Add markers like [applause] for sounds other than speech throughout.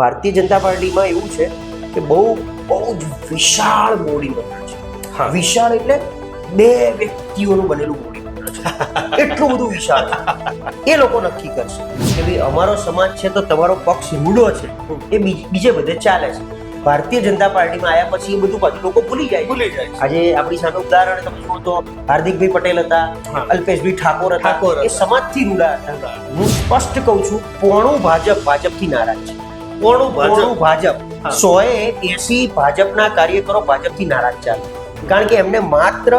ભારતીય જનતા પાર્ટીમાં એવું છે કે બહુ બહુ જ વિશાળ મોડી મંડળ છે. હા. વિશાળ એટલે બે વ્યક્તિઓનું બનેલું મોડી એટલું બધું વિશાળ. એ લોકો નક્કી કરશે કે ભાઈ અમારો સમાજ છે તો તમારો પક્ષ રૂડો છે. એ બીજ- બીજે બધે ચાલે છે. ભારતીય જનતા પાર્ટીમાં આવ્યા પછી એ બધું પાછું લોકો ભૂલી જાય ભૂલી જાય આજે આપણી સામે ઉદાહરણ તમે જુઓ તો હાર્દિકભાઈ પટેલ હતા. અલ્પેશભાઈ ઠાકોર ઠાકોર હતા. એ સમાજથી રૂડા હતા. હું સ્પષ્ટ કહું છું પોણું ભાજપ ભાજપથી નારાજ છે. કોણું પોણું ભાજપ. સોએ એસી ભાજપના કાર્યકરો ભાજપથી નારાજ ચાલે. કારણ કે એમને માત્ર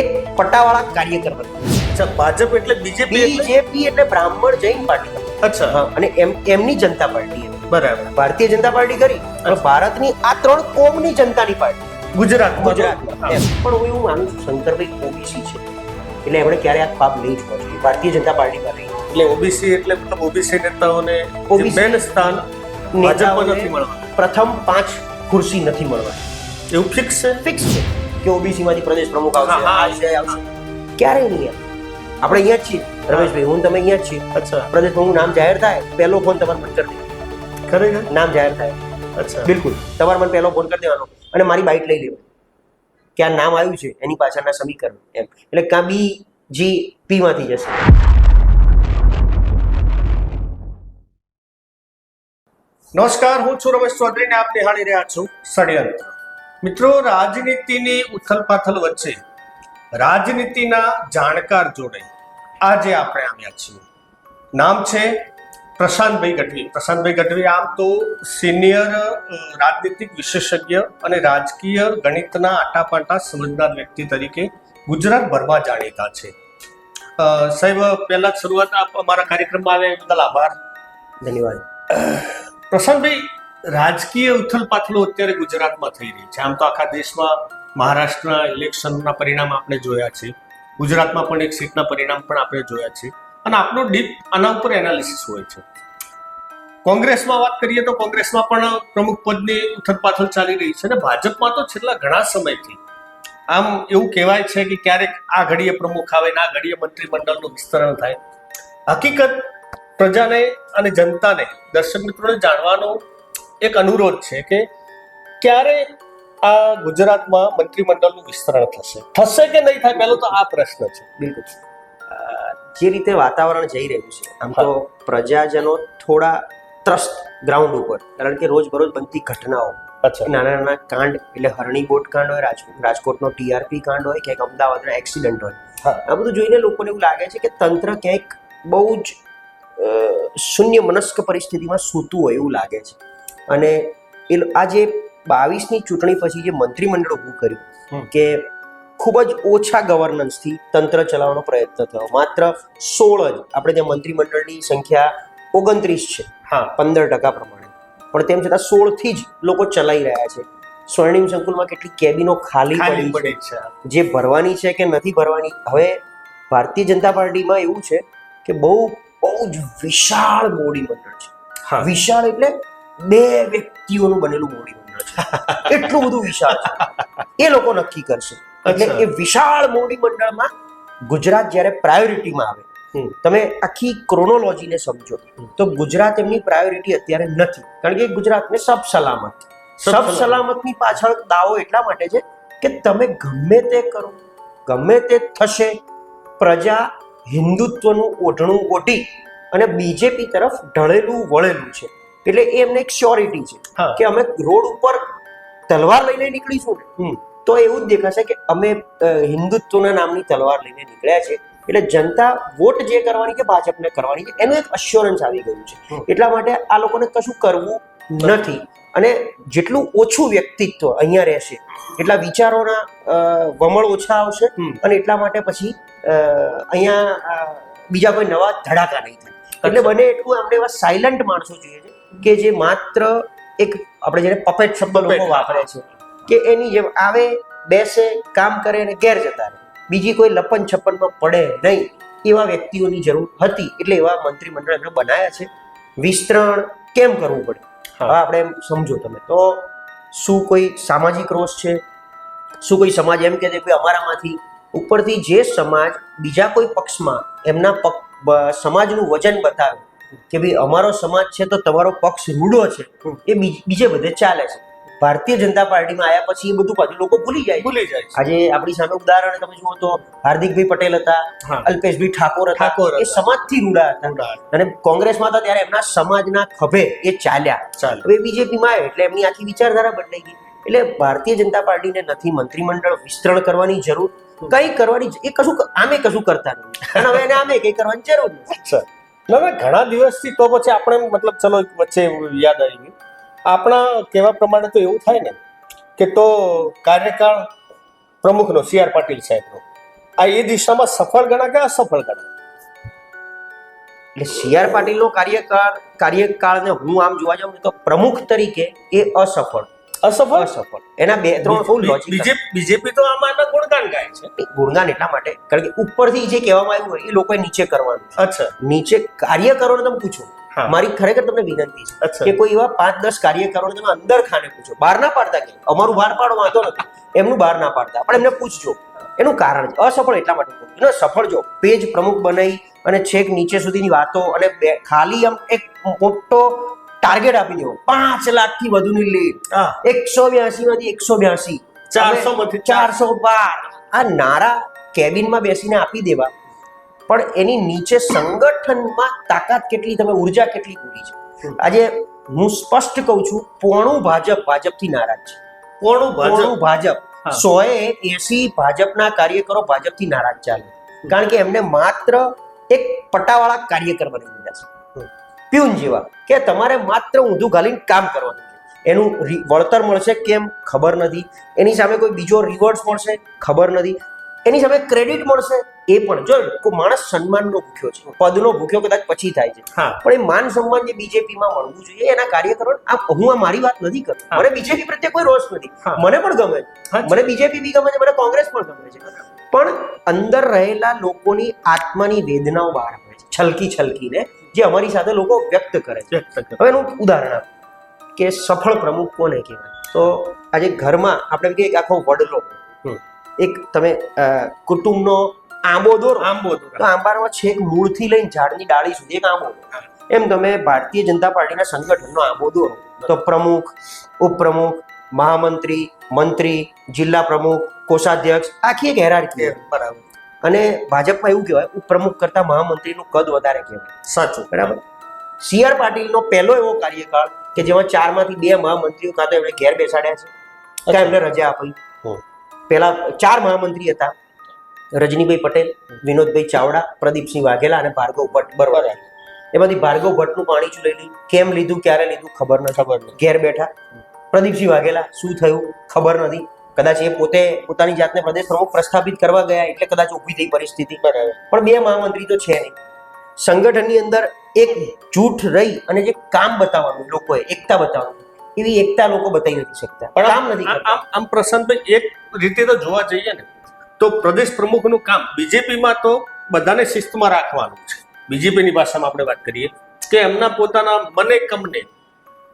એક પટાવાળા કાર્યકર અચ્છા ભાજપ એટલે બીજેપી બીજેપી એટલે બ્રાહ્મણ જૈન પાર્ટી. અચ્છા હા, અને એમ એમની જનતા પાર્ટી બરાબર. ભારતીય જનતા પાર્ટી કરી અને ભારતની આ ત્રણ કોમની જનતાની પાર્ટી. ગુજરાત ગુજરાત પણ હું એવું માનું છું શંકરભાઈ ઓબીસી છે. એટલે એમણે ક્યારે આ પાપ નહીં જોવા જોઈએ ભારતીય જનતા પાર્ટીમાં નહીં એટલે ઓબીસી એટલે મતલબ ઓબીસી નેતાઓને મેન સ્થાન નેતાઓને પ્રથમ પાંચ ખુરશી નથી મળવાની. એવું ફિક્સ છે? ફિક્સ છે કે ઓબીસી માંથી પ્રદેશ પ્રમુખ આવશે હા, હા. આવશે આવશે. ક્યારેય નહીં. આપણે અહીંયા જ છીએ. રમેશભાઈ હું તમે અહીંયા જ છીએ. અચ્છા. પ્રદેશ પ્રમુખ નામ જાહેર થાય પહેલો ફોન તમારે મને કરી દેવાનો. ખરેખર? નામ જાહેર થાય. અચ્છા. બિલકુલ. તમારે મને પહેલો ફોન કરી દેવાનો. અને મારી બાઇટ લઈ લેવાની. કે આ નામ આવ્યું છે એની પાછળના સમીકરણ. એમ. એટલે કાં બી જી પી માંથી જશે. નમસ્કાર, હું છું રમેશ ચૌધરી ને આપ નિહાળી રહ્યા છું ષડયંત્ર. મિત્રો, રાજનીતિની ઉથલપાથલ વચ્ચે રાજનીતિના જાણકાર જોડે આજે આપણે આવ્યા છીએ. નામ છે પ્રશાંતભાઈ ગઢવી. પ્રશાંતભાઈ ગઢવી આમ તો સિનિયર રાજનીતિક વિશેષજ્ઞ અને રાજકીય ગણિતના આટાપાટા સમજદાર વ્યક્તિ તરીકે ગુજરાતભરમાં જાણીતા છે. સાહેબ, પહેલા શરૂઆત આપ અમારા કાર્યક્રમમાં આવ્યા બદલ આભાર. ધન્યવાદ. પ્રશાંતભાઈ રાજકીય ઉથલપાથલો અત્યારે ગુજરાતમાં થઈ રહી છે. આમ તો આખા દેશમાં મહારાષ્ટ્રના ઇલેક્શનના પરિણામ આપણે જોયા છે. ગુજરાતમાં પણ એક સીટના પરિણામ પણ આપણે જોયા છે. અને આપણો ડીપ આના ઉપર એનાલિસિસ હોય છે. કોંગ્રેસમાં વાત કરીએ તો કોંગ્રેસમાં પણ પ્રમુખ પદની ઉથલપાથલ ચાલી રહી છે અને ભાજપમાં તો છેલ્લા ઘણા સમયથી. આમ એવું કહેવાય છે કે ક્યારેક આ ઘડીએ પ્રમુખ આવે ને આ ઘડીએ મંત્રીમંડળનું વિસ્તરણ થાય. હકીકત પ્રજાને અને જનતાને દર્શક મિત્રોને જાણવાનો એક અનુરોધ છે કે ક્યારે આ ગુજરાતમાં મંત્રીમંડળનું વિસ્તરણ થશે? થશે કે નહીં થાય? પહેલો તો આ પ્રશ્ન છે. બિલકુલ જે રીતે વાતાવરણ જઈ રહ્યું છે આમ તો પ્રજાજનો થોડા ત્રસ્ત ગ્રાઉન્ડ ઉપર કારણ કે રોજબરોજ બનતી ઘટનાઓ. નાના નાના કાંડ એટલે હરણી બોટ કાંડ હોય રાજકોટનો ટીઆરપી કાંડ હોય ક્યાંક અમદાવાદના એક્સિડન્ટ હોય. આ બધું જોઈને લોકોને એવું લાગે છે કે તંત્ર ક્યાંક બહુ જ શૂન્ય મનસ્ક પરિસ્થિતિમાં સૂતું હોય એવું લાગે છે. અને એ આ જે બાવીસની ચૂંટણી પછી જે મંત્રીમંડળ ઊભું કર્યું કે ખૂબ જ ઓછા ગવર્નન્સથી તંત્ર ચલાવવાનો પ્રયત્ન થયો. માત્ર સોળ જ આપણે ત્યાં મંત્રીમંડળની સંખ્યા ઓગણત્રીસ છે. હા પંદર ટકા પ્રમાણે. પણ તેમ છતાં સોળથી જ લોકો ચલાવી રહ્યા છે. સ્વર્ણિમ સંકુલમાં કેટલી કેબિનો ખાલી પડી પડી છે. જે ભરવાની છે કે નથી ભરવાની? હવે ભારતીય જનતા પાર્ટીમાં એવું છે કે બહુ બહુ જ વિશાળ મોડી મંડળ છે. વિશાળ એટલે બે વ્યક્તિઓનું બનેલું મોડી મંડળ છે. [laughs] એટલું બધું વિશાળ છે. એ લોકો નક્કી કરશે. એટલે એ વિશાળ મોડી મંડળમાં ગુજરાત જ્યારે પ્રાયોરિટીમાં આવે તમે આખી ક્રોનોલોજીને સમજો. તો ગુજરાત એમની પ્રાયોરિટી અત્યારે નથી. કારણ કે ગુજરાતને સબ સલામત સબ સલામત. સલામતની પાછળ દાવો એટલા માટે છે કે તમે ગમે તે કરો ગમે તે થશે પ્રજા હિન્દુત્વનું ઓઢણું ઓઢી અને બીજેપી તરફ ઢળેલું વળેલું છે. એટલે એ એમને એક શ્યોરિટી છે કે અમે રોડ ઉપર તલવાર લઈને નીકળીશું ને તો એવું જ દેખાશે કે અમે હિન્દુત્વના નામની તલવાર લઈને નીકળ્યા છે. એટલે જનતા વોટ જે કરવાની કે ભાજપને કરવાની છે એનું એક અશ્યોરન્સ આવી ગયું છે. એટલા માટે આ લોકોને કશું કરવું નથી. અને જેટલું ઓછું વ્યક્તિત્વ અહીંયા રહેશે એટલા વિચારોના વમળ ઓછા આવશે અને એટલા માટે પછી અહીંયા બીજા કોઈ નવા ધડાકા નહીં થાય. એટલે બને એટલું આપણે એવા સાયલન્ટ માણસો જોઈએ છે કે જે માત્ર એક આપણે જેને પપેટ શબ્દ લોકો વાપરે છે કે એની જેમ આવે બેસે કામ કરે અને ઘેર જતા રહે. બીજી કોઈ લપન છપ્પનમાં પડે નહીં એવા વ્યક્તિઓની જરૂર હતી. એટલે એવા મંત્રીમંડળ એમણે બનાવ્યા છે. વિસ્તરણ કેમ કરવું પડે. હવે આપણે એમ સમજો તમે. તો શું કોઈ સામાજિક રોષ છે? શું કોઈ સમાજ એમ કે છે કે અમારામાંથી ઉપરથી જે સમાજ બીજા કોઈ પક્ષમાં એમના પક સમાજનું વજન બતાવે કે ભાઈ અમારો સમાજ છે તો તમારો પક્ષ રૂડો છે એ બીજે બધે ચાલે છે. ભારતીય જનતા પાર્ટીમાં આવ્યા પછી એ બધું પાછું લોકો ભૂલી જાય ભૂલી જાય આજે આપણી સામે ઉદાહરણ તમે જુઓ તો હાર્દિકભાઈ પટેલ હતા. અલ્પેશભાઈ ઠાકોર હતા એ સમાજથી રૂડા હતા. અને કોંગ્રેસમાં હતા ત્યારે એમના સમાજના ખભે એ ચાલ્યા. ચાલો હવે બીજેપીમાં આવ્યા એટલે એમની આખી વિચારધારા બદલાઈ ગઈ. એટલે ભારતીય જનતા પાર્ટીને નથી મંત્રીમંડળ વિસ્તરણ કરવાની જરૂર. કઈ કરવાની એ કશું આમે કશું કરતા નથી અને હવે એને આમે કઈ કરવાની જરૂર નથી. ઘણા દિવસથી તો પછી આપણે મતલબ ચલો વચ્ચે યાદ આવી ગયું. આપણા કહેવા પ્રમાણે તો એવું થાય ને કે તો કાર્યકાળ પ્રમુખનો સી આર પાટીલ સાહેબનો. આ એ દિશામાં સફળ ગણા કે અસફળ ગણા એટલે સી આર પાટીલનો કાર્યકાળ કાર્યકાળને હું આમ જોવા જાઉં તો પ્રમુખ તરીકે એ અસફળ. અસફળ? અસફળ. એના બે ત્રણ ફૂલ લોજિક બીજેપી તો આમાં આના ગુણગાન ગાય છે. ગુણગાન એટલા માટે કારણ કે ઉપરથી જે કહેવામાં આવ્યું હોય એ લોકોએ નીચે કરવાનું અચ્છા. નીચે કાર્યકરોને તમે પૂછો. મારી ખરેખર તમને વિનંતી છે કે કોઈ એવા પાંચ દસ કાર્યકરોને તમે અંદર ખાને પૂછો. બહાર ના પાડતા કે અમારું બહાર પાડો વાંધો નથી. એમનું બહાર ના પાડતા. પણ એમને પૂછજો. એનું કારણ છે. અસફળ એટલા માટે કહું સફળ જો પેજ પ્રમુખ બનાવી અને છેક નીચે સુધીની વાતો અને ખાલી આમ એક મોટો ટાર્ગેટ આપી દેવો. પાંચ લાખથી વધુની લીડ એકસો બ્યાસી માંથી એકસો બ્યાસી. 400 માંથી ચારસો બાર. આ નારા કેબિનમાં બેસીને આપી દેવા. પણ એની નીચે સંગઠનમાં તાકાત કેટલી તમે ઊર્જા કેટલી પૂરી છે? આજે હું સ્પષ્ટ કહું છું પોણું ભાજપ ભાજપથી નારાજ છે. પોણું પોણું ભાજપ. સોએ એસી ભાજપના કાર્યકરો ભાજપથી નારાજ ચાલે. કારણ કે એમને માત્ર એક પટાવાળા કાર્યકર બની દીધા છે. પ્યુન જેવા કે તમારે માત્ર ઊંધું ગાલીને કામ કરવાનું એનું વળતર મળશે કેમ? ખબર નથી. એની સામે કોઈ બીજો રિવોર્ડ મળશે? ખબર નથી. એની સામે ક્રેડિટ મળશે? એ પણ જો કોઈ માણસ સન્માનનો ભૂખ્યો છે પદનો ભૂખ્યો કદાચ પછી થાય છે. હા. પણ એ માન સન્માન જે બીજેપીમાં મળવું જોઈએ એના કાર્યકરો આ હું આ મારી વાત નથી કરતો. મને બીજેપી પ્રત્યે કોઈ રોષ નથી. મને પણ ગમે છે. મને બીજેપી બી ગમે છે મને કોંગ્રેસ પણ ગમે છે. પણ અંદર રહેલા લોકોની આત્માની વેદનાઓ બહાર આવે છે છલકી છલકીને જે અમારી સાથે લોકો વ્યક્ત કરે છે. હવે એનું ઉદાહરણ આપ કે સફળ પ્રમુખ કોને કહેવાય? તો આજે ઘરમાં આપણે કહીએ કે આખો વડલો. એક તમે કુટુંબનો આંબો દોરો. આંબો તો આંબામાં છેક મૂળથી લઈને ઝાડની ડાળી સુધી એક આંબો એમ તમે ભારતીય જનતા પાર્ટીના સંગઠનનો આંબો દોરો. તો પ્રમુખ ઉપપ્રમુખ મહામંત્રી મંત્રી જિલ્લા પ્રમુખ કોષાધ્યક્ષ આખી એક હેરાર્કી બરાબર. અને ભાજપમાં એવું કહેવાય ઉપપ્રમુખ કરતા મહામંત્રીનું કદ વધારે કહેવાય. સાચું. બરાબર? સી આર પાટીલનો પહેલો એવો કાર્યકાળ કે જેમાં ચારમાંથી બે મહામંત્રીઓ કાં તો એમણે ઘેર બેસાડ્યા છે કાં એમને રજા આપી. પહેલા ચાર મહામંત્રી હતા રજનીભાઈ પટેલ વિનોદભાઈ ચાવડા પ્રદીપસિંહ વાઘેલા અને ભાર્ગવ ભટ્ટ બરોબર. એમાંથી ભાર્ગવ ભટ્ટનું પાણીચું લઈ લીધું કેમ લીધું ક્યારે લીધું ખબર નથી. ખબર ઘેર બેઠા. પ્રદીપસિંહ વાઘેલા શું થયું? ખબર નથી. કદાચ એ પોતે પોતાની જાતને પ્રદેશ પ્રમુખ પ્રસ્થાપિત કરવા ગયા એટલે કદાચ ઊભી થઈ પરિસ્થિતિ. પણ બે મહામંત્રી તો છે નહીં. સંગઠનની અંદર એક જૂઠ રહી અને જે કામ બતાવવાનું લોકોએ એકતા બતાવવાનું. એવી એકતા લોકો બતાવી નથી શકતા. પણ આમ નથી આમ- આમ પ્રસંગ એક રીતે તો જોવા જઈએ ને તો પ્રદેશ પ્રમુખનું કામ બીજેપીમાં તો બધાને શિસ્તમાં રાખવાનું છે બીજેપીની ભાષામાં આપણે વાત કરીએ કે એમના પોતાના મને કમને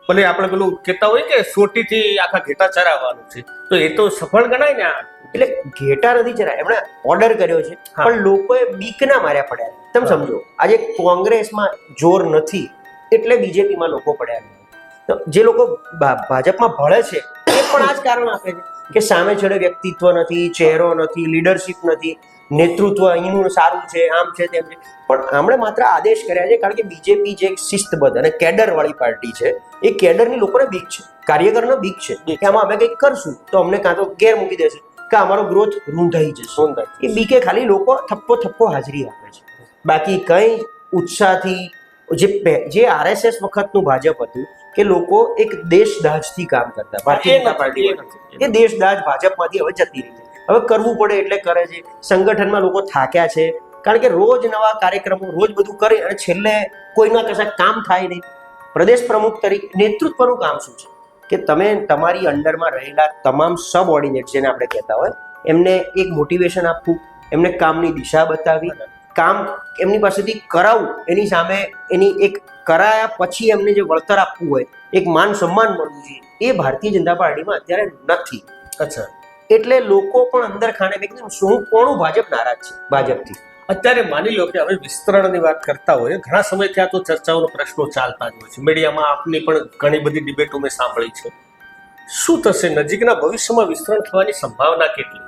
ભલે આપણે પેલું કહેતા હોય કે સોટીથી આખા ઘેટા ચરાવવાનું છે તો એ તો સફળ ગણાય ને એટલે ઘેટા નથી ચરા એમણે ઓર્ડર કર્યો છે. પણ લોકોએ બીકના માર્યા પડ્યા તમે. સમજો આજે કોંગ્રેસમાં જોર નથી એટલે બીજેપીમાં લોકો પડ્યા. જે લોકો ભાજપમાં ભળે છે એ પણ આ જ કારણ આપે છે કે સામે છેડે વ્યક્તિત્વ નથી ચહેરો નથી લીડરશિપ નથી નેતૃત્વ અહીંનું સારું છે આમ છે તેમ છે. પણ આમણે માત્ર આદેશ કર્યા છે કારણ કે બીજેપી જે એક શિસ્તબદ્ધ અને કેડરવાળી પાર્ટી છે એ કેડરની લોકોને બીક છે કાર્યકરનો બીક છે કે આમાં અમે કંઈક કરશું તો અમને કાં તો ગેર મૂકી દેશે કે અમારો ગ્રોથ રૂંધાઈ જશે. રૂંધાઈ એ બીકે ખાલી લોકો થપ્પો થપ્પો હાજરી આપે છે. બાકી કંઈ ઉત્સાહથી જે જે આરએસએસ વખતનું ભાજપ હતું કે લોકો એક દેશદાજથી કામ કરતા ભારતીય જનતા પાર્ટી એ દેશદાજ ભાજપમાંથી હવે જતી રહી હવે કરવું પડે એટલે કરે છે. સંગઠનમાં લોકો થાક્યા છે. કારણ કે રોજ નવા કાર્યક્રમો રોજ બધું કરે અને છેલ્લે કોઈના કશાક કામ થાય નહીં. પ્રદેશ પ્રમુખ તરીકે નેતૃત્વનું કામ શું છે? કે તમે તમારી અંડરમાં રહેલા તમામ સબ ઓર્ડિનેટ જેને આપણે કહેતા હોય એમને એક મોટિવેશન આપવું એમને કામની દિશા બતાવી કામ એમની પાસેથી કરાવવું એની સામે એની એક કરાયા પછી એમને જે વળતર આપવું હોય એક માન સન્માન મળવું જોઈએ એ ભારતીય જનતા પાર્ટીમાં અત્યારે નથી. અચ્છા. એટલે લોકો પણ અંદર ખાને એકદમ શું કોણું ભાજપ નારાજ છે ભાજપથી. અત્યારે માની લો કે હવે વિસ્તરણની વાત કરતા હોય ઘણા સમયથી આ તો ચર્ચાઓનો પ્રશ્નો ચાલતા જ હોય છે. મીડિયામાં આપની પણ ઘણી બધી ડિબેટો મેં સાંભળી છે. શું થશે? નજીકના ભવિષ્યમાં વિસ્તરણ થવાની સંભાવના કેટલી?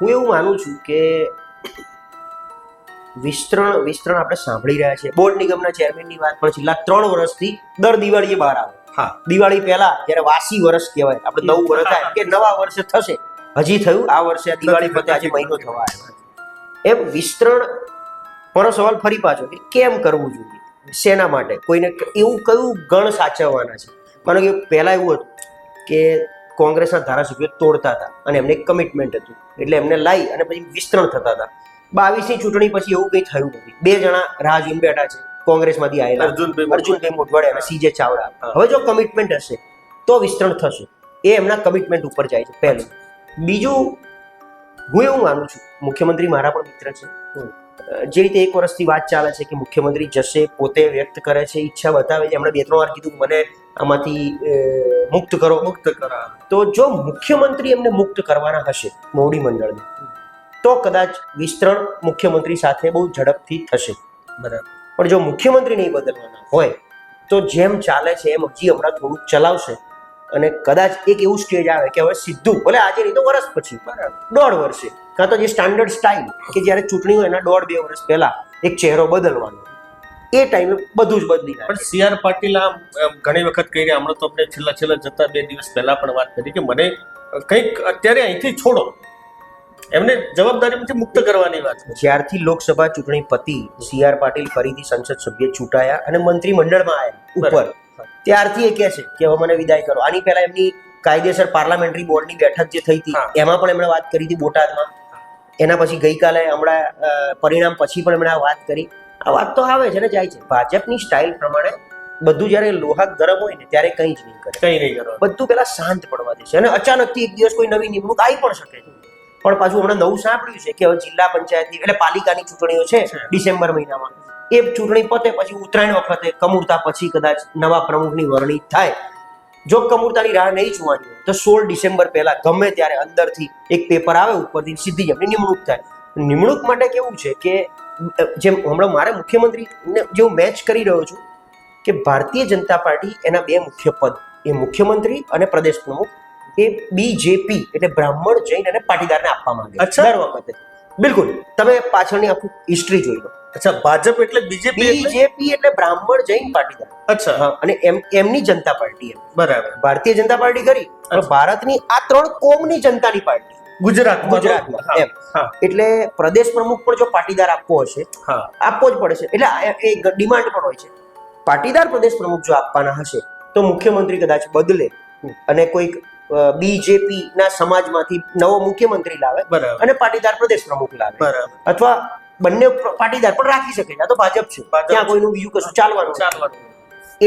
હું એવું માનું છું કે વિસ્તરણ વિસ્તરણ આપણે સાંભળી રહ્યા છીએ. બોર્ડ નિગમના ચેરમેનની વાત પણ છેલ્લા ત્રણ વર્ષથી દર દિવાળીએ બહાર આવે. હા. દિવાળી પહેલા જ્યારે વાસી વર્ષ કહેવાય આપણે નવું વર્ષ થાય કે નવા વર્ષે થશે. હજી થયું આ વર્ષે દિવાળી પતે આજે મહિનો થવા આવ્યો. એમ વિસ્તરણ મારો સવાલ ફરી પાછો કે કેમ કરવું જોઈએ? શેના માટે? કોઈને એવું કયું ગણ સાચવવાના છે? માનો કે પહેલા એવું હતું કે કોંગ્રેસના ધારાસભ્યો તોડતા હતા અને એમને કમિટમેન્ટ હતું. એટલે એમને લાવી અને પછી વિસ્તરણ થતા હતા. બાવીસની ચૂંટણી પછી એવું કંઈ થયું નથી. બે જણા રાહ જોઈને બેઠા છે કોંગ્રેસમાંથી આવેલા અર્જુનભાઈ અર્જુનભાઈ મોઢવાડિયા અને સીજે ચાવડા. હવે જો કમિટમેન્ટ હશે તો વિસ્તરણ થશે. એ એમના કમિટમેન્ટ ઉપર જાય છે. પહેલું. બીજું હું એવું માનું છું મુખ્યમંત્રી મારા પણ મિત્ર છે. જે રીતે એક વર્ષથી વાત ચાલે છે કે મુખ્યમંત્રી જશે પોતે વ્યક્ત કરે છે ઈચ્છા બતાવે છે. એમણે બે ત્રણ વાર કીધું મને આમાંથી મુક્ત કરો. મુક્ત કરા તો જો મુખ્યમંત્રી એમને મુક્ત કરવાના હશે મોવડી મંડળને તો કદાચ વિસ્તરણ મુખ્યમંત્રી સાથે બહુ ઝડપથી થશે. બરાબર. પણ જો મુખ્યમંત્રી નહીં બદલવાના હોય તો જેમ ચાલે છે એમ હજી હમણાં થોડુંક ચલાવશે. અને કદાચ એક એવું સ્ટેજ આવે કે હવે સીધું ભલે આજે નહીં તો વર્ષ પછી દોઢ વર્ષે. કાં તો જે સ્ટાન્ડર્ડ સ્ટાઇલ કે જ્યારે ચૂંટણી હોય એના દોઢ બે વર્ષ પહેલા એક ચહેરો બદલવાનો. એ ટાઈમે બધું જ બદલી પણ સી આર પાટીલ આમ આમ ઘણી વખત કહી રહ્યા હમણાં તો આપણે છેલ્લા છેલ્લા જતા બે દિવસ પહેલા પણ વાત કરી કે મને કંઈક અત્યારે અહીંથી છોડો. એમને જવાબદારીમાંથી મુક્ત કરવાની વાત જ્યારથી લોકસભા ચૂંટણી પતિ સી આર પાટીલ ફરીથી સંસદ સભ્ય ચૂંટાયા અને મંત્રીમંડળમાં આવ્યા ઉપર ત્યારથી એ કહે છે કે હવે મને વિદાય કરો. આની પહેલા એમની કાયદેસર પાર્લામેન્ટરી બોર્ડની બેઠક જે થઈ હતી એમાં પણ એમણે વાત કરી હતી બોટાદમાં. એના પછી ગઈકાલે હમણાં પરિણામ પછી પણ એમણે આ વાત કરી. આ વાત તો આવે છે ને જાય છે. ભાજપની સ્ટાઇલ પ્રમાણે બધું જ્યારે લોહા ગરમ હોય ને ત્યારે કંઈ જ નહીં કરે. કંઈ નહીં કરો બધું પેલા શાંત પડવા દે છે. અને અચાનકથી એક દિવસ કોઈ નવી નિમણૂક આવી પણ શકે છે. પણ પાછું હમણાં નવું સાંભળ્યું છે કે હવે જિલ્લા પંચાયતની એટલે પાલિકાની ચૂંટણીઓ છે. ડિસેમ્બર મહિનામાં. એ ચૂંટણી પતે પછી ઉત્તરાયણ વખતે કમૂરતા પછી કદાચ નવા પ્રમુખની વરણી થાય. જો કમૂરતાની રાહ નહીં જોવાની હોય તો સોળ ડિસેમ્બર પહેલા ગમે ત્યારે અંદરથી એક પેપર આવે ઉપરથી સીધી એમની નિમણૂક થાય. નિમણૂક માટે કેવું છે કે જેમ હમણાં મારે મુખ્યમંત્રી જેવું મેચ કરી રહ્યો છું કે ભારતીય જનતા પાર્ટી એના બે મુખ્ય પદ એ મુખ્યમંત્રી અને પ્રદેશ પ્રમુખ એ બીજેપી એટલે બ્રાહ્મણ જૈન અને પાટીદારને આપવામાં આવે છે. અચ્છા. દર વખતે. બિલકુલ. તમે પાછળની આખું હિસ્ટ્રી જોઈ લો. અચ્છા ભાજપ એટલે બીજેપી બીજેપી એટલે? બ્રાહ્મણ જૈન પાટીદાર. અચ્છા. હા અને એમ એમની જનતા પાર્ટી બરાબર. ભારતીય જનતા પાર્ટી કરી અને ભારતની આ ત્રણ કોમની જનતાની પાર્ટી. ગુજરાત ગુજરાતમાં એમ. એટલે પ્રદેશ પ્રમુખ પણ જો પાટીદાર આપવો હશે હા. આપવો જ પડે છે. એટલે એ ડિમાન્ડ પણ હોય છે. પાટીદાર પ્રદેશ પ્રમુખ જો આપવાના હશે તો મુખ્યમંત્રી કદાચ બદલે અને કોઈક બીજેપી ના સમાજમાંથી નવો મુખ્યમંત્રી લાવે અને પાટીદાર પ્રદેશ પ્રમુખ લાવે. અથવા બંને પાટીદાર પણ રાખી શકે. આ તો ભાજપ છે. ત્યાં કોઈનું બીજું કશું ચાલવાનું.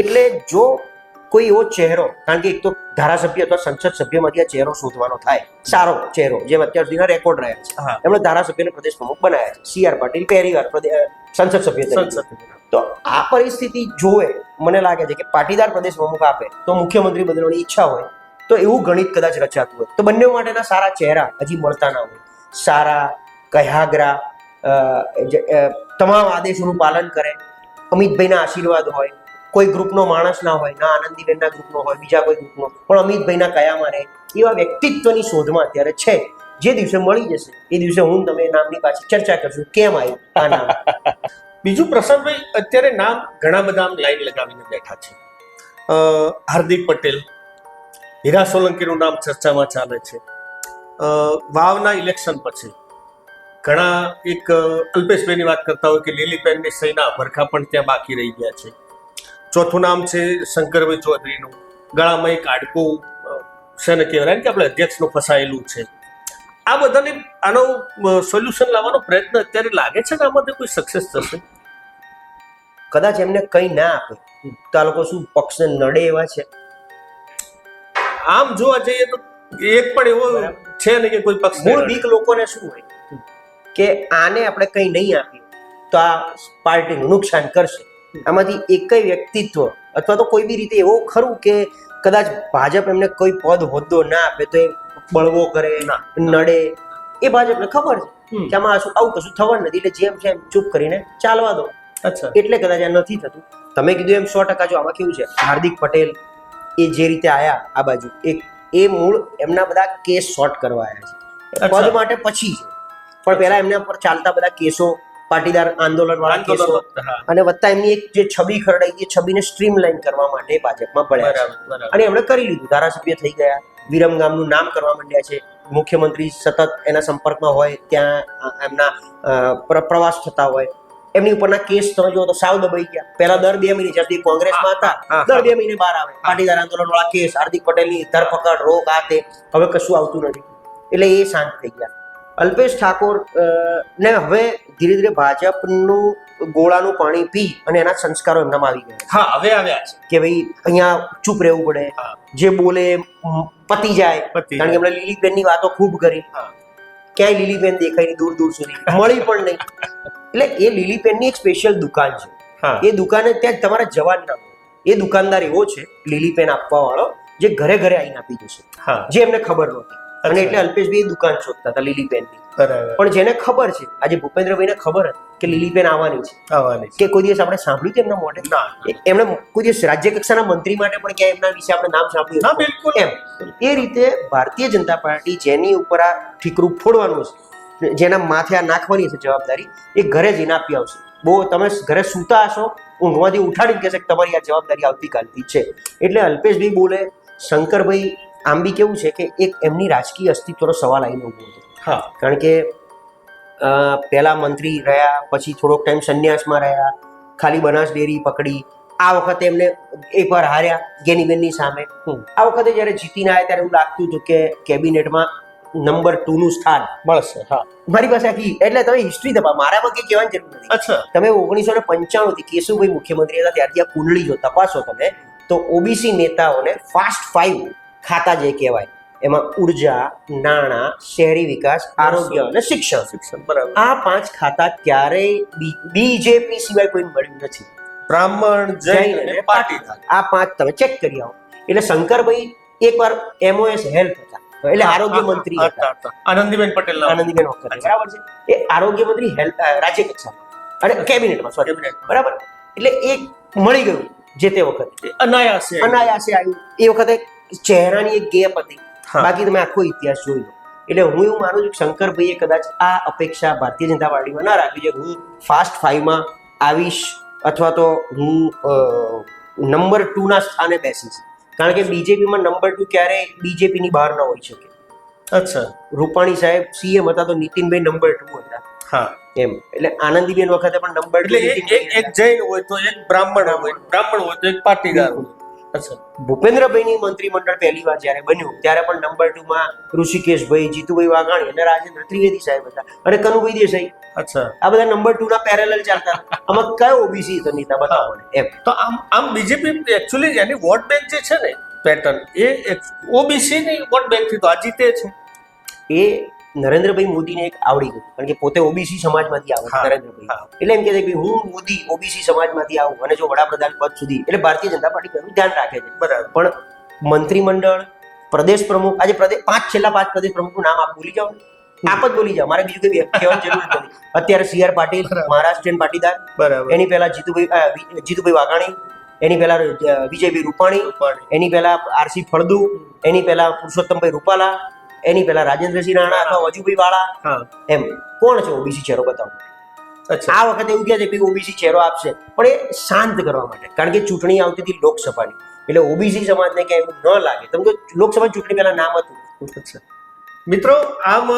એટલે જો કોઈ એવો ચહેરો કારણ કે એક તો ધારાસભ્ય અથવા સંસદ સભ્યમાંથી આ ચહેરો શોધવાનો થાય. સારો ચહેરો જેમ અત્યાર સુધીના રેકોર્ડ રહ્યા છે. એમણે ધારાસભ્યને પ્રદેશ પ્રમુખ બનાવ્યા છે. સી આર પાટીલ પહેલી વાર સંસદ સભ્ય તરીકે. સંસદ તો આ પરિસ્થિતિ જોવે મને લાગે છે કે પાટીદાર પ્રદેશ પ્રમુખ આપે તો મુખ્યમંત્રી બદલવાની ઈચ્છા હોય. તો એવું ગણિત કદાચ રચાતું હોય. તો બંને માટેના સારા ચહેરા હજી મળતા ના હોય. સારા કહ્યાગરા તમામ આદેશોનું પાલન કરે. અમિતભાઈના આશીર્વાદ હોય. કોઈ ગ્રુપનો માણસ ના હોય, ના આનંદીબેનના ગ્રુપનો હોય, બીજા કોઈ ગ્રુપનો. પણ અમિતભાઈના કયામાં રહે, એવા વ્યક્તિત્વની શોધમાં અત્યારે છે. જે દિવસે મળી જશે, એ દિવસે હું તમે નામની પાછી ચર્ચા કરશું. કેમ આવ્યું આ નામ. બીજું પ્રશાંતભાઈ, અત્યારે નામ ઘણા બધા આમ લાઈન લગાવીને બેઠા છે. હાર્દિક પટેલ હીરા સોલંકીનું નામ ચર્ચામાં ચાલે છે. વાવના ઇલેક્શન પછી ઘણા એક અલ્પેશભાઈની વાત કરતા હોય કે લીલીબેનની સૈના ભરખા પણ ત્યાં બાકી રહી ગયા છે. ચોથું નામ છે શંકરભાઈ ચૌધરીનું. ગળામાં એક આડકું છે ને કહેવાય? કે આપણે અધ્યક્ષનું ફસાયેલું છે. આ બધાને આનો સોલ્યુશન લાવવાનો પ્રયત્ન અત્યારે લાગે છે કે આમાંથી કોઈ સક્સેસ થશે? કદાચ એમને કંઈ ના આપે. તો આ લોકો શું પક્ષને નડે એવા છે? આમ જોવા જઈએ તો એક પણ એવો છે ને કે કોઈ પક્ષ મૂળ બીક લોકોને શું હોય? કે આને આપણે કંઈ નહીં આપીએ તો આ પાર્ટીનું નુકસાન કરશે. આમાંથી એકય વ્યક્તિત્વ અથવા તો કોઈ બી રીતે એવો ખરું કે કદાચ ભાજપ એમને કોઈ પદ હોદ્દો ના આપે તો એ બળવો કરે ના. નડે. એ ભાજપને ખબર છે કે આમાં આવું કશું થવાનું નથી. એટલે જેમ છે એમ ચૂપ કરીને ચાલવા દો. અચ્છા. એટલે કદાચ આ નથી થતું. તમે કીધું એમ સો ટકા જો આમાં કેવું છે? હાર્દિક પટેલ એ જે રીતે આયા આ બાજુ એક એ મૂળ એમના બધા કેસ સોર્ટ કરવા આવ્યા છે. પદ માટે પછી છે. પણ પહેલા એમના પર ચાલતા બધા કેસો પાટીદાર આંદોલન વાળા કેસો અને વત્તા એમની એક જે છબી ખરડાઈ એ છબીને સ્ટ્રીમલાઈન કરવા માટે ભાજપમાં પડ્યા અને એમણે કરી લીધું. ધારાસભ્ય થઈ ગયા વિરમગામનું નામ કરવા માંડ્યા છે. મુખ્યમંત્રી સતત એના સંપર્કમાં હોય ત્યાં એમના પ્રવાસ થતા હોય. એમની ઉપરના કેસ તમે જુઓ તો સાવ દબાઈ ગયા. પહેલા દર બે મહિને જ્યાંથી કોંગ્રેસમાં હતા. દર બે મહિને બહાર આવે. પાટીદાર આંદોલન વાળા કેસ હાર્દિક પટેલની ધરપકડ રોગ આ તે. હવે કશું આવતું નથી. એટલે એ શાંત થઈ ગયા. અલ્પેશ ઠાકોર ને હવે ધીરે ધીરે ભાજપનું ગોળાનું પાણી પી અને એના સંસ્કારો એમનામાં આવી ગયા હા હવે આવ્યા છે. કે ભાઈ અહીંયા ચૂપ રહેવું પડે. જે બોલે પતી જાય. કારણ કે એમણે લીલીબેનની વાતો ખૂબ કરી. ક્યાંય લીલીબેન દેખાય દૂર દૂર સુધી. મળી પણ નહીં. એટલે એ લીલીબેનની એક સ્પેશિયલ દુકાન છે. એ દુકાને ત્યાં તમારા જવાન ના એ દુકાનદાર એવો છે લીલીપેન આપવા વાળો જે ઘરે ઘરે આવીને આપી જશે જે એમને ખબર નહોતી. અને એટલે અલ્પેશભાઈ દુકાન શોધતા હતા લીલી પેનની. પણ જેને ખબર છે આજે ભૂપેન્દ્રભાઈને ખબર હતી કે લીલીપેન આવવાની છે. આવવાની છે. કે કોઈ દિવસ આપણે સાંભળ્યું એમના મોઢે? ના એમણે કોઈ દિવસ રાજ્ય કક્ષાના મંત્રી માટે પણ ક્યાં એમના વિશે આપણે નામ સાંભળ્યું ના બિલકુલ. એમ. એ રીતે ભારતીય જનતા પાર્ટી જેની ઉપર આ ઠીકરું ફોડવાનું છે જેના માથે આ નાખવાની છે જવાબદારી એ ઘરે જઈને આપી આવશે. બહુ તમે ઘરે સૂતા હશો ઊંઘમાંથી ઉઠાડીને કહેશે કે તમારી આ જવાબદારી આવતીકાલથી છે. એટલે અલ્પેશભાઈ બોલે શંકરભાઈ આમ બી કેવું છે કે એક એમની રાજકીય અસ્તિત્વનો સવાલ આવીને ઊભો હતો. હા. કારણ કે પહેલાં મંત્રી રહ્યા પછી થોડોક ટાઈમ સંન્યાસમાં રહ્યા ખાલી બનાસ ડેરી પકડી આ વખતે એમને એકવાર હાર્યા ગેનીબેનની સામે. આ વખતે જ્યારે જીતીને આવ્યા ત્યારે એવું લાગતું હતું કે કેબિનેટમાં નંબર ટુ નું સ્થાન. મળશે હા. મારી પાસે આખી એટલે તમે હિસ્ટ્રી દબા મારામાં કઈ કહેવાની જરૂર નથી. અચ્છા. તમે ઓગણીસો ને પંચાણું થી કેશુભાઈ મુખ્યમંત્રી હતા ત્યારથી આ કુંડળી જો તપાસો તમે તો ઓબીસી નેતાઓને ફાસ્ટ ફાઈવ ખાતા જે કહેવાય એમાં ઊર્જા નાણાં શહેરી વિકાસ આરોગ્ય અને શિક્ષણ. શિક્ષણ બરાબર. આ પાંચ ખાતા ક્યારેય બીજેપી સિવાય કોઈ મળ્યું નથી. બ્રાહ્મણ જૈન અને અને પાટીદાર. આ પાંચ તમે ચેક કરી આવો. એટલે શંકરભાઈ એકવાર એમઓએસ હેલ્થ હતા. એટલે આરોગ્ય મંત્રી. આનંદીબેન પટેલ આનંદીબેન વખત બરાબર છે? એ આરોગ્ય મંત્રી હેલ્થ રાજ્ય કક્ષા અને કેબિનેટમાં સોરી બરાબર? એટલે એ મળી ગયું જે તે વખતે. અનાયાસે અનાયાસે આવ્યું એ વખતે ચહેરાની એક ગેપ હતી. બાકી તમે આખો ઇતિહાસ જોઈ લો. એટલે હું એવું માનું છું શંકરભાઈએ કદાચ આ અપેક્ષા ભારતીય જનતા પાર્ટીમાં ના રાખી છે હું ફાસ્ટ ફાઈવમાં આવીશ અથવા તો હું નંબર ટુના સ્થાને બેસીશ. કારણ કે બીજેપીમાં નંબર ટુ ક્યારેય બીજેપીની બહાર ન હોઈ શકે. અચ્છા. રૂપાણી સાહેબ સીએમ હતા તો નીતિનભાઈ નંબર ટુ હતા. હા. એમ. એટલે આનંદીબેન વખતે પણ નંબર એટલે એક જૈન હોય તો એક બ્રાહ્મણ હોય. બ્રાહ્મણ હોય તો એક પાટીદાર હોય. ભૂપેન્દ્રભાઈની મંત્રીમંડળ પહેલી વાર જ્યારે બન્યું ત્યારે પણ નંબર ટુ માં ઋષિકેશભાઈ જીતુભાઈ વાઘાણી અને રાજેન્દ્ર ત્રિવેદી સાહેબ હતા. અને કનુભાઈ દેસાઈ. અચ્છા. આ બધા નંબર ટુ ના પેરેલલ ચાલતા. આમાં કયો ઓબીસી હતો નેતા બતાવો એમ. તો આમ આમ બીજેપી એકચ્યુઅલી એની વોટ બેંક જે છે ને પેટર્ન એ ઓબીસી ની વોટ બેંકથી તો આ જીતે છે. એ નરેન્દ્રભાઈ મોદીને એક આવડી ગયું. કારણ કે પોતે ઓબીસી સમાજમાંથી આવે નરેન્દ્રભાઈ. એટલે એમ કે છે કે હું મોદી ઓબીસી સમાજમાંથી આવું અને જો વડાપ્રધાન પદ સુધી એટલે ભારતીય જનતા પાર્ટી તેનું ધ્યાન રાખે છે. બરાબર. પણ મંત્રીમંડળ પ્રદેશ પ્રમુખ આજે પ્રદેશ પાંચ છેલ્લા પાંચ પ્રદેશ પ્રમુખનું નામ આપ ભૂલી જાઓ આપ જ બોલી જાઓ. મારે બીજું કઈ કહેવાની જરૂર નથી. અત્યારે સી આર પાટીલ મહારાષ્ટ્રીયન પાટીદાર. બરાબર. એની પહેલા જીતુભાઈ જીતુભાઈ વાઘાણી. એની પહેલા વિજયભાઈ રૂપાણી. રૂપાણી. એની પહેલા આરસી ફળદુ. એની પહેલા પુરુષોત્તમભાઈ રૂપાલા. એની પહેલા રાજેન્દ્રસિંહ રાણા અથવા વજુભાઈ વાળા? એમ. કોણ છે ઓબીસી ચહેરો બતાવો? આ વખતે એવું કહે છે કે ઓબીસી ચહેરો આપશે. પણ એ શાંત કરવા માટે. કારણ કે ચૂંટણી આવતી હતી લોકસભાની. એટલે ઓબીસી સમાજને ક્યાંય એવું ન લાગે. તમે તો લોકસભા ચૂંટણી પહેલા નામ હતું. મિત્રો આમ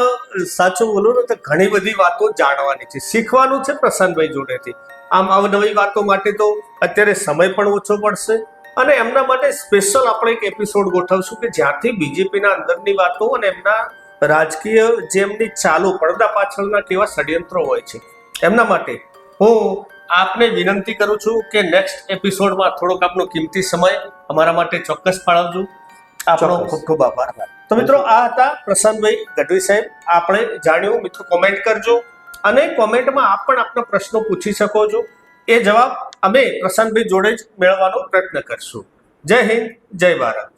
સાચું બોલું ને તો ઘણી બધી વાતો જાણવાની છે. શીખવાનું છે પ્રશાંતભાઈ જોડેથી. આમ અવનવી વાતો માટે તો અત્યારે સમય પણ ઓછો પડશે. અને એમના માટે સ્પેશિયલ આપણે એક એપિસોડ ગોઠવશું કે જ્યાંથી બીજેપીના અંદરની વાતો અને એમના રાજકીય જે એમની ચાલુ પડદા પાછળના કેવા ષડયંત્રો હોય છે. એમના માટે હું આપને વિનંતી કરું છું કે નેક્સ્ટ એપિસોડમાં થોડોક આપનો કિંમતી સમય અમારા માટે ચોક્કસ ફાળવજો. આપણો. ખૂબ ખૂબ આભાર. તો મિત્રો આ હતા પ્રશાંતભાઈ ગઢવી સાહેબ. આપણે જાણ્યું મિત્રો કોમેન્ટ કરજો અને કોમેન્ટમાં આપ પણ આપના પ્રશ્નો પૂછી શકો છો. એ જવાબ અમે પ્રશાંતભાઈ જોડે જ મેળવવાનો પ્રયત્ન કરશું. જય હિન્દ જય ભારત.